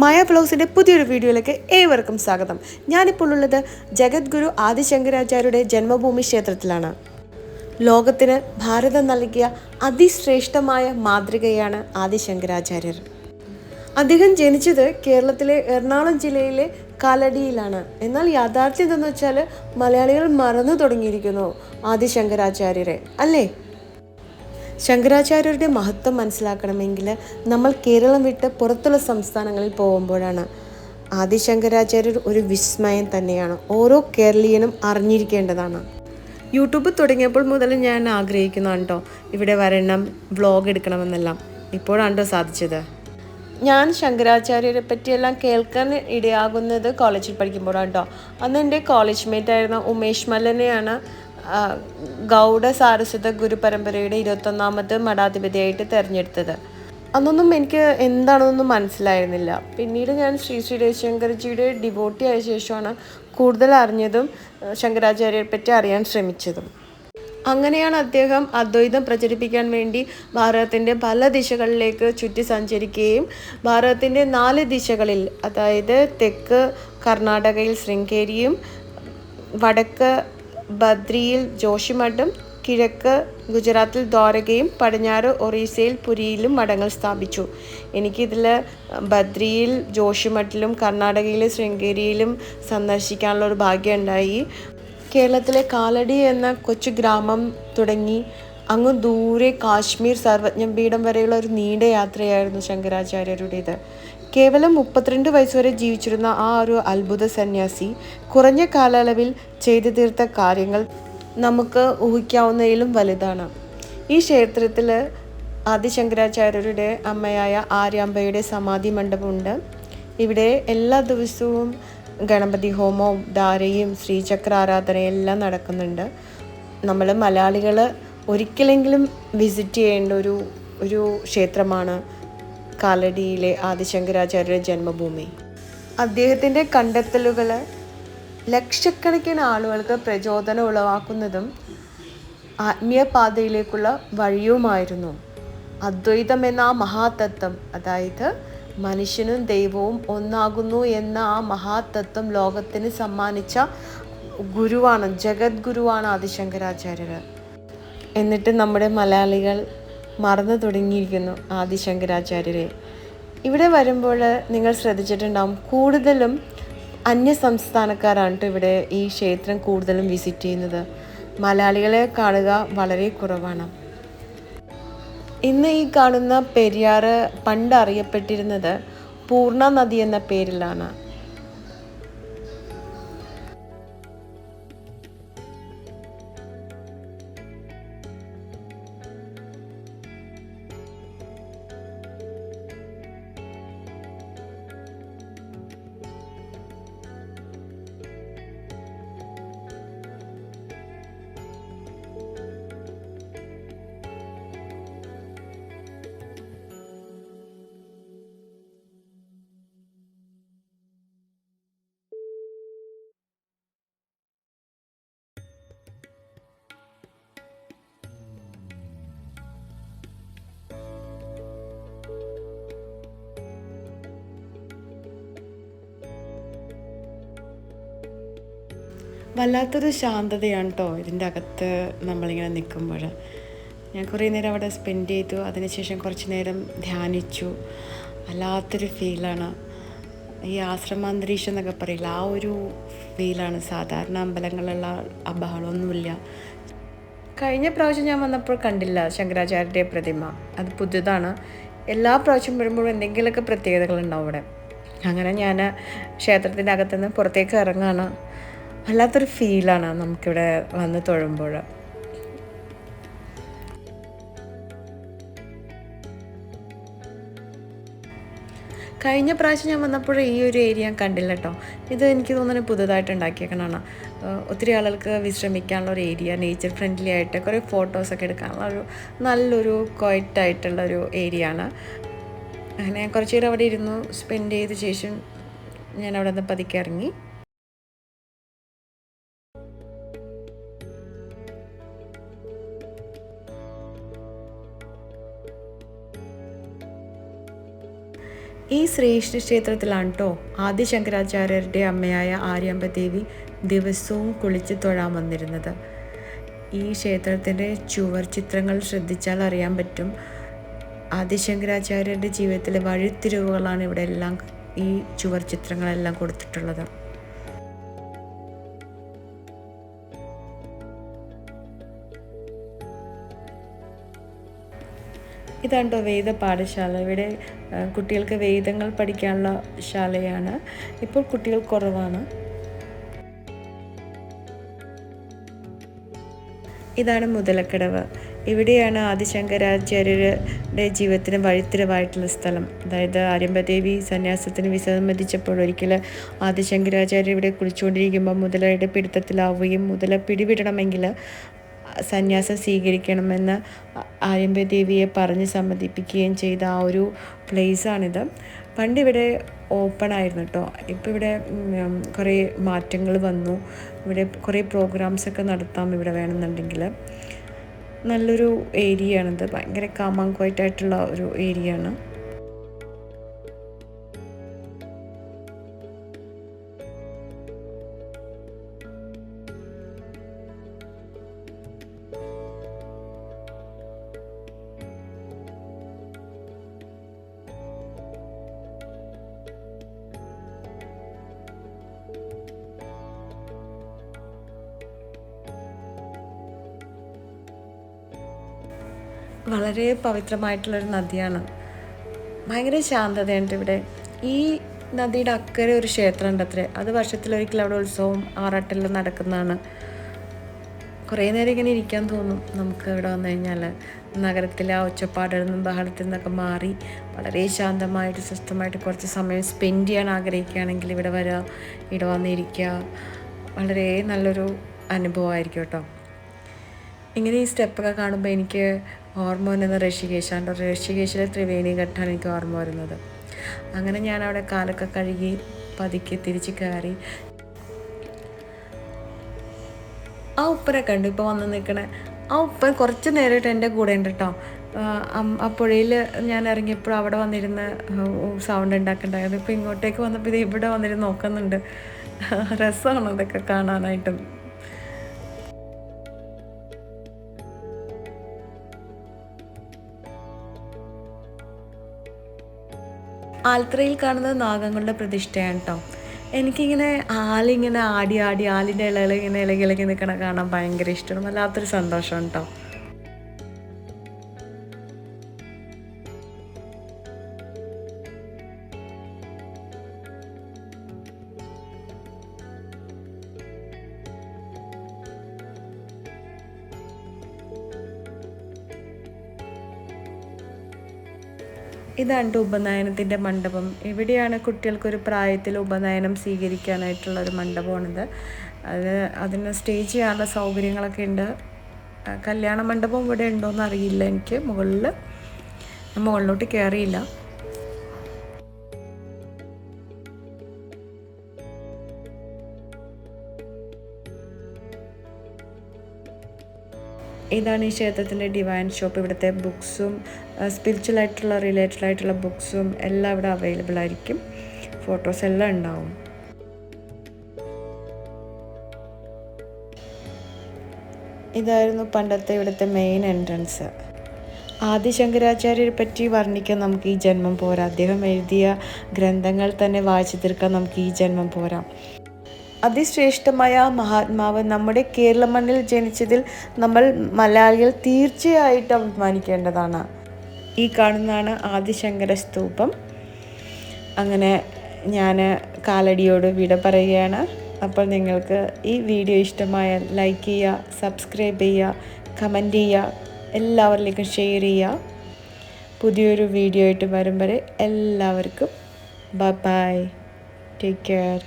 മായ ബ്ലൗസിന്റെ പുതിയൊരു വീഡിയോയിലേക്ക് ഏവർക്കും സ്വാഗതം. ഞാനിപ്പോൾ ഉള്ളത് ജഗദ്ഗുരു ആദിശങ്കരാചാര്യരുടെ ജന്മഭൂമി ക്ഷേത്രത്തിലാണ്. ലോകത്തിന് ഭാരതം നൽകിയ അതിശ്രേഷ്ഠമായ മാതൃകയാണ് ആദിശങ്കരാചാര്യർ. അദ്ദേഹം ജനിച്ചത് കേരളത്തിലെ എറണാകുളം ജില്ലയിലെ കാലടിയിലാണ്. എന്നാൽ യാഥാർത്ഥ്യം എന്തെന്ന് വെച്ചാൽ മലയാളികൾ മറന്നു തുടങ്ങിയിരിക്കുന്നു ആദിശങ്കരാചാര്യരെ. അല്ലേ? ശങ്കരാചാര്യരുടെ മഹത്വം മനസ്സിലാക്കണമെങ്കിൽ നമ്മൾ കേരളം വിട്ട് പുറത്തുള്ള സംസ്ഥാനങ്ങളിൽ പോകുമ്പോഴാണ്. ആദിശങ്കരാചാര്യർ ഒരു വിസ്മയം തന്നെയാണ്. ഓരോ കേരളീയനും അറിഞ്ഞിരിക്കേണ്ടതാണ്. യൂട്യൂബ് തുടങ്ങിയപ്പോൾ മുതൽ ഞാൻ ആഗ്രഹിക്കുന്നതാണ് കേട്ടോ ഇവിടെ വരണം വ്ളോഗ് എടുക്കണമെന്നെല്ലാം. ഇപ്പോഴാണ് കേട്ടോ സാധിച്ചത്. ഞാൻ ശങ്കരാചാര്യരെ പറ്റിയെല്ലാം കേൾക്കാൻ ഇടയാകുന്നത് കോളേജിൽ പഠിക്കുമ്പോഴാണ് കേട്ടോ അന്ന് എന്റെ കോളേജ് മേറ്റ് ആയിരുന്ന ഉമേഷ് മല്ലനെയാണ് ഗൗഡ സാരസ്വത ഗുരു പരമ്പരയുടെ ഇരുപത്തൊന്നാമത് മഠാധിപതിയായിട്ട് തിരഞ്ഞെടുത്തത്. അന്നൊന്നും എനിക്ക് എന്താണെന്നൊന്നും മനസ്സിലായിരുന്നില്ല. പിന്നീട് ഞാൻ ശ്രീ ശ്രീ രവിശങ്കർജിയുടെ ഡിവോട്ടി ആയ ശേഷമാണ് കൂടുതൽ അറിഞ്ഞതും ശങ്കരാചാര്യരെ പറ്റി അറിയാൻ ശ്രമിച്ചതും. അങ്ങനെയാണ് അദ്ദേഹം അദ്വൈതം പ്രചരിപ്പിക്കാൻ വേണ്ടി ഭാരതത്തിന്റെ പല ദിശകളിലേക്ക് ചുറ്റി സഞ്ചരിക്കുകയും ഭാരതത്തിന്റെ നാല് ദിശകളിൽ അതായത് തെക്ക് കർണാടകയിൽ ശൃംഗേരിയും വടക്ക് ബദ്രിയിൽ ജോഷിമഠം കിഴക്ക് ഗുജറാത്തിൽ ദ്വാരകയും പടിഞ്ഞാറ് ഒറീസയിൽ പുരിയിലും മഠങ്ങൾ സ്ഥാപിച്ചു. എനിക്കിതിൽ ബദ്രിയിൽ ജോഷിമഠിലും കർണാടകയിലെ ശൃംഗേരിയിലും സന്ദർശിക്കാനുള്ള ഒരു ഭാഗ്യം ഉണ്ടായി. കേരളത്തിലെ കാലടി എന്ന കൊച്ചു ഗ്രാമം തുടങ്ങി അങ്ങ് ദൂരെ കാശ്മീർ സർവജ്ഞപീഠം വരെയുള്ള ഒരു നീണ്ട യാത്രയായിരുന്നു ശങ്കരാചാര്യരുടേത്. കേവലം മുപ്പത്തിരണ്ട് വയസ്സുവരെ ജീവിച്ചിരുന്ന ആ ഒരു അത്ഭുത സന്യാസി കുറഞ്ഞ കാലയളവിൽ ചെയ്തു തീർത്ത കാര്യങ്ങൾ നമുക്ക് ഊഹിക്കാവുന്നതിലും വലുതാണ്. ഈ ക്ഷേത്രത്തിൽ ആദിശങ്കരാചാര്യരുടെ അമ്മയായ ആര്യാമ്പയുടെ സമാധി മണ്ഡപമുണ്ട്. ഇവിടെ എല്ലാ ദിവസവും ഗണപതി ഹോമവും ധാരയും ശ്രീചക്ര ആരാധനയും എല്ലാം നടക്കുന്നുണ്ട്. നമ്മൾ മലയാളികൾ ഒരിക്കലെങ്കിലും വിസിറ്റ് ചെയ്യേണ്ട ഒരു ഒരു ക്ഷേത്രമാണ് കാലടിയിലെ ആദിശങ്കരാചാര്യരുടെ ജന്മഭൂമി. അദ്ദേഹത്തിന്റെ കണ്ടെത്തലുകൾ ലക്ഷക്കണക്കിന് ആളുകൾക്ക് പ്രചോദനം ഉളവാക്കുന്നതും ആത്മീയ പാതയിലേക്കുള്ള വഴിയുമായിരുന്നു. അദ്വൈതം എന്ന ആ മഹാതത്വം അതായത് മനുഷ്യനും ദൈവവും ഒന്നാകുന്നു എന്ന ആ മഹാതത്വം ലോകത്തിന് സമ്മാനിച്ച ഗുരുവാണ് ജഗദ്ഗുരുവാണ് ആദിശങ്കരാചാര്യർ എന്നിട്ട് നമ്മുടെ മലയാളികൾ മറന്നു തുടങ്ങിയിരിക്കുന്നു ആദിശങ്കരാചാര്യരെ. ഇവിടെ വരുമ്പോൾ നിങ്ങൾ ശ്രദ്ധിച്ചിട്ടുണ്ടാവും കൂടുതലും അന്യ സംസ്ഥാനക്കാരാണ് ഇവിടെ ഈ ക്ഷേത്രം കൂടുതലും വിസിറ്റ് ചെയ്യുന്നത്. മലയാളികളെ കാണുക വളരെ കുറവാണ്. ഇന്ന് ഈ കാണുന്ന പെരിയാറ് പണ്ട് അറിയപ്പെട്ടിരുന്നത് പൂർണ നദി എന്ന പേരിലാണ്. വല്ലാത്തൊരു ശാന്തതയാണ് കേട്ടോ ഇതിന്റെ അകത്ത് നമ്മളിങ്ങനെ നിൽക്കുമ്പോൾ. ഞാൻ കുറേ നേരം അവിടെ സ്പെൻഡ് ചെയ്തു. അതിനുശേഷം കുറച്ച് നേരം ധ്യാനിച്ചു. വല്ലാത്തൊരു ഫീലാണ് ഈ ആശ്രമാന്തരീക്ഷം എന്നൊക്കെ പറയില്ല ആ ഒരു ഫീലാണ് സാധാരണ അമ്പലങ്ങളിലുള്ള അബഹളമൊന്നുമില്ല കഴിഞ്ഞ പ്രാവശ്യം ഞാൻ വന്നപ്പോൾ കണ്ടില്ല ശങ്കരാചാര്യ പ്രതിമ. അത് പുതിയതാണ്. എല്ലാ പ്രാവശ്യം വരുമ്പോഴും എന്തെങ്കിലുമൊക്കെ പ്രത്യേകതകളുണ്ടാവും അവിടെ. അങ്ങനെ ഞാൻ ക്ഷേത്രത്തിന്റെ അകത്തുനിന്ന് പുറത്തേക്ക് ഇറങ്ങാണ് വല്ലാത്തൊരു ഫീലാണ് നമുക്കിവിടെ വന്ന് തൊഴുമ്പോൾ. കഴിഞ്ഞ പ്രാവശ്യം ഞാൻ വന്നപ്പോൾ ഈ ഒരു ഏരിയ കണ്ടില്ല കേട്ടോ. ഇത് എനിക്ക് തോന്നുന്നത് പുതുതായിട്ട് ഉണ്ടാക്കിയേക്കണതാണ്. ഒത്തിരി ആളുകൾക്ക് വിശ്രമിക്കാനുള്ള ഒരു ഏരിയ നേച്ചർ ഫ്രണ്ട്ലി ആയിട്ട് കുറേ ഫോട്ടോസൊക്കെ എടുക്കാനുള്ള ഒരു നല്ലൊരു ക്വയറ്റായിട്ടുള്ള ഒരു ഏരിയ ആണ്. അങ്ങനെ കുറച്ച് നേരം അവിടെ ഇരുന്നു. സ്പെൻഡ് ചെയ്ത ശേഷം ഞാൻ അവിടെ നിന്ന് പതുക്കെ ഇറങ്ങി. ഈ ശ്രീകൃഷ്ണ ക്ഷേത്രത്തിലാണ് കേട്ടോ ആദി ശങ്കരാചാര്യരുടെ അമ്മയായ ആര്യാമ്പദേവി ദിവസവും കുളിച്ച് തൊഴാൻ വന്നിരുന്നത്. ഈ ക്ഷേത്രത്തിന്റെ ചുവർ ചിത്രങ്ങൾ ശ്രദ്ധിച്ചാൽ അറിയാൻ പറ്റും. ആദിശങ്കരാചാര്യരുടെ ജീവിതത്തിലെ വഴിത്തിരിവുകളാണ് ഇവിടെ എല്ലാം ഈ ചുവർ ചിത്രങ്ങളെല്ലാം കൊടുത്തിട്ടുള്ളത്. ഇതാണ് കേട്ടോ വേദ പാഠശാല. ഇവിടെ കുട്ടികൾക്ക് വേദങ്ങൾ പഠിക്കാനുള്ള ശാലയാണ്. ഇപ്പോൾ കുട്ടികൾ കുറവാണ്. ഇതാണ് മുതലക്കടവ്. ഇവിടെയാണ് ആദിശങ്കരാചാര്യരുടെ ജീവിതത്തിന് വഴിത്തിരവായിട്ടുള്ള സ്ഥലം. അതായത് ആര്യമ്പദേവി സന്യാസത്തിന് വിസമ്മതിച്ചപ്പോൾ ഒരിക്കൽ ആദിശങ്കരാചാര്യ ഇവിടെ കുളിച്ചുകൊണ്ടിരിക്കുമ്പോൾ മുതലയുടെ പിടുത്തത്തിലാവുകയും മുതല പിടിവിടണമെങ്കിൽ സന്യാസം സ്വീകരിക്കണമെന്ന് ആര്യമ്പദേവിയെ പറഞ്ഞ് സമ്മതിപ്പിക്കുകയും ചെയ്ത ആ ഒരു പ്ലേസാണിത് പണ്ട് ഇവിടെ ഓപ്പൺ ആയിരുന്നു കേട്ടോ ഇപ്പോൾ ഇവിടെ കുറേ മാറ്റങ്ങൾ വന്നു. ഇവിടെ കുറേ പ്രോഗ്രാംസൊക്കെ നടത്താം ഇവിടെ വേണമെന്നുണ്ടെങ്കിൽ നല്ലൊരു ഏരിയ ആണിത്. ഭയങ്കര കാമാങ്കോയിട്ടായിട്ടുള്ള ഒരു ഏരിയ ആണ്. വളരെ പവിത്രമായിട്ടുള്ളൊരു നദിയാണ്. ഭയങ്കര ശാന്തതയുണ്ട് ഇവിടെ. ഈ നദിയുടെ അക്കരെ ഒരു ക്ഷേത്രം ഉണ്ട് അത്രേ അത് വർഷത്തിലൊരിക്കൽ അവിടെ ഉത്സവം ആറാട്ടെല്ലാം നടക്കുന്നതാണ്. കുറേ നേരം ഇങ്ങനെ ഇരിക്കാൻ തോന്നും നമുക്ക് ഇവിടെ വന്നു കഴിഞ്ഞാൽ നഗരത്തിലെ ആ ഒച്ചപ്പാടിൽ നിന്നും ബഹളത്തിൽ നിന്നൊക്കെ മാറി വളരെ ശാന്തമായിട്ട് സ്വസ്ഥമായിട്ട് കുറച്ച് സമയം സ്പെൻഡ് ചെയ്യാൻ ആഗ്രഹിക്കുകയാണെങ്കിൽ ഇവിടെ വരിക ഇവിടെ വന്നിരിക്കുക വളരെ നല്ലൊരു അനുഭവമായിരിക്കും കേട്ടോ. ഇങ്ങനെ ഈ സ്റ്റെപ്പൊക്കെ കാണുമ്പോൾ എനിക്ക് ഓർമ്മ വരുന്നത് ഋഷികേശാണ്. ഋഷികേശിലെ ത്രിവേണി ഘട്ടമാണ് എനിക്ക് ഓർമ്മ വരുന്നത്. അങ്ങനെ ഞാൻ അവിടെ കാലൊക്കെ കഴുകി പതുക്കെ തിരിച്ച് കയറി. ആ ഉപ്പനെ കണ്ടു. ഇപ്പോൾ വന്ന് നിൽക്കണേ. ആ ഉപ്പൻ കുറച്ച് നേരമായിട്ട് എന്റെ കൂടെ ഉണ്ട് കേട്ടോ. ആ പുഴയിൽ ഞാൻ ഇറങ്ങിയപ്പോൾ അവിടെ വന്നിരുന്ന് സൗണ്ട് ഉണ്ടാക്കണ്ടായിരുന്നു. ഇപ്പോൾ ഇങ്ങോട്ടേക്ക് വന്നപ്പോൾ ഇത് ഇവിടെ വന്നിരുന്ന് നോക്കുന്നുണ്ട്. രസമാണ് അതൊക്കെ കാണാനായിട്ടും. ആൽത്രയിൽ കാണുന്നത് നാഗങ്ങളുടെ പ്രതിഷ്ഠയാണ് കേട്ടോ എനിക്കിങ്ങനെ ആലിങ്ങനെ ആടി ആടി ആലിന്റെ ഇളകളിങ്ങനെ ഇങ്ങനെ നിൽക്കണ കാണാൻ ഭയങ്കര ഇഷ്ടമാണ്. വല്ലാത്തൊരു സന്തോഷമാണ് കേട്ടോ ഇതാണ് ഉപനയനത്തിന്റെ മണ്ഡപം. ഇവിടെയാണ് കുട്ടികൾക്കൊരു പ്രായത്തിൽ ഉപനയനം സ്വീകരിക്കാനായിട്ടുള്ള ഒരു മണ്ഡപമാണിത്. അത് അതിന് സ്റ്റേജ് ചെയ്യാനുള്ള സൗകര്യങ്ങളൊക്കെ ഉണ്ട്. കല്യാണ മണ്ഡപം ഇവിടെ ഉണ്ടോയെന്ന് അറിയില്ല എനിക്ക്. മുകളിൽ മുകളിലോട്ട് കയറിയില്ല. ഇതാണ് ഈ ക്ഷേത്രത്തിന്റെ ഡിവൈൻ ഷോപ്പ്. ഇവിടുത്തെ ബുക്സും സ്പിരിച്വൽ ആയിട്ടുള്ള റിലേറ്റഡ് ആയിട്ടുള്ള ബുക്സും എല്ലാം ഇവിടെ അവൈലബിൾ ആയിരിക്കും. ഫോട്ടോസ് എല്ലാം ഉണ്ടാവും. ഇതായിരുന്നു പണ്ടത്തെ ഇവിടുത്തെ മെയിൻ എൻട്രൻസ് ആദി ശങ്കരാചാര്യരെ പറ്റി വർണിക്കാൻ നമുക്ക് ഈ ജന്മം പോരാ. അദ്ദേഹം എഴുതിയ ഗ്രന്ഥങ്ങൾ തന്നെ വായിച്ചു തീർക്കാൻ നമുക്ക് ഈ ജന്മം പോരാ. അതിശ്രേഷ്ഠമായ മഹാത്മാവ് നമ്മുടെ കേരള മണ്ണിൽ ജനിച്ചതിൽ നമ്മൾ മലയാളികൾ തീർച്ചയായിട്ടും അഭിമാനിക്കേണ്ടതാണ്. ഈ കാണുന്നതാണ് ആദിശങ്കര സ്തൂപം. അങ്ങനെ ഞാൻ കാലടിയോട് വിട പറയുകയാണ്. അപ്പോൾ നിങ്ങൾക്ക് ഈ വീഡിയോ ഇഷ്ടമായാൽ ലൈക്ക് ചെയ്യുക സബ്സ്ക്രൈബ് ചെയ്യുക കമന്റ് ചെയ്യുക എല്ലാവരിലേക്കും ഷെയർ ചെയ്യുക. പുതിയൊരു വീഡിയോ ആയിട്ട് വരും വരെ എല്ലാവർക്കും ബൈ ബൈ. Take care.